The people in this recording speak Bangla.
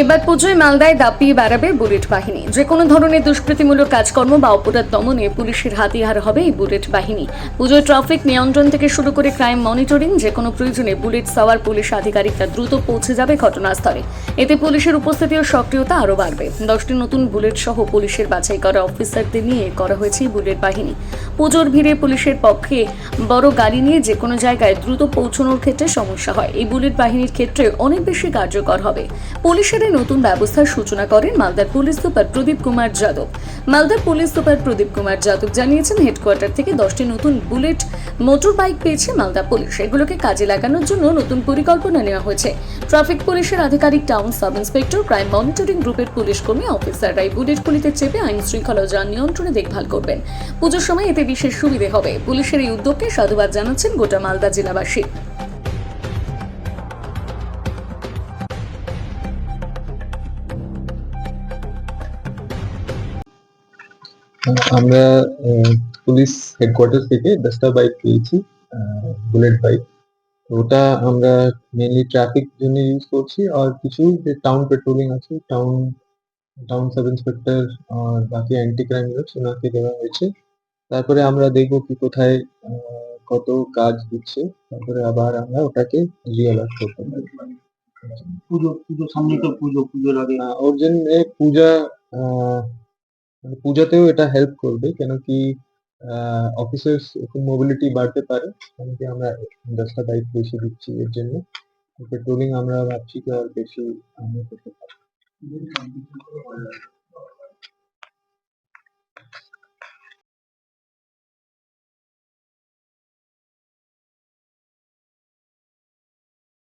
এবার পুজোয় মালদায় দাপিয়ে বেড়াবে বুলেট বাহিনী। যে কোনো ধরনের দুষ্কৃতিমূলক কাজকর্ম বা অপরাধ দমনে পুলিশের হাতিয়ার হবে এই বুলেট বাহিনী। পুজোয় ট্রাফিক নিয়ন্ত্রণ থেকে শুরু করে ক্রাইম মনিটরিং যে কোনো প্রয়োজনে বুলেট সাওয়ার পুলিশ আধিকারিকরা দ্রুত পৌঁছে যাবে ঘটনাস্থলে। এতে পুলিশের উপস্থিতি ও সক্রিয়তা আরও বাড়বে। দশটি নতুন বুলেট সহ পুলিশের বাছাই করা অফিসারদের নিয়ে করা হয়েছে বুলেট বাহিনী। পুজোর ভিড়ে পুলিশের পক্ষে বড় গাড়ি নিয়ে যে কোনো জায়গায় দ্রুত পৌঁছানোর ক্ষেত্রে সমস্যা হয়। এই বুলেট বাহিনীর ক্ষেত্রে অনেক বেশি কার্যকর হবে। পুলিশের এই নতুন ব্যবস্থার সূচনা করেন মালদার পুলিশ সুপার প্রদীপ কুমার যাদব। মালদার পুলিশ সুপার প্রদীপ কুমার যাদব জানিয়েছেন, হেডকোয়ার্টার থেকে দশটি নতুন বুলেট মোটর বাইক পেয়েছে মালদা পুলিশ। এগুলোকে কাজে লাগানোর জন্য নতুন পরিকল্পনা নেওয়া হয়েছে। ট্রাফিক পুলিশের আধিকারিক town sub inspector crime monitoring গ্রুপের পুলিশ কর্মী, অফিসাররা এই বুলেটগুলিতে চেপে আইন শৃঙ্খলা যান নিয়ন্ত্রণে দেখভাল করবেন। পুজোর সময় এতে বিশেষ সুবিধে হবে। পুলিশের এই উদ্যোগকে সাধুবাদ জানাচ্ছেন গোটা মালদা জেলাবাসী। আমরা পুলিশ হেডকোয়ার্টার থেকে দশটা বাইক পেয়েছি বুলেট বাইক ওটা আমরা মেনলি ট্রাফিক জন্য ইউজ করছি আর কিছু যে টাউন পেট্রোলিং আছে টাউন টাউন সাব ইন্সপেক্টর আর বাকি অ্যান্টি ক্রাইম ওনাকে দেওয়া হয়েছে। তারপরে আমরা দেখব কি কোথায় কত কাজ দিচ্ছে তারপরে আবার আমরা ওটাকে রিয়ালাইজ করতে পারি পুজো পুজো সামনে তো পুজো আগে। আহ, ওর জন্য পূজা মানে পূজাতেও এটা হেল্প করবে কেন কি অফিসার্স একটু মোবিলিটি বাড়তে পারে কেন কি আমরা দশটা বাইক বেশি দিচ্ছি এর জন্য। পেট্রোলিং আমরা ভাবছি কি আর বেশি আমরা করতে পারি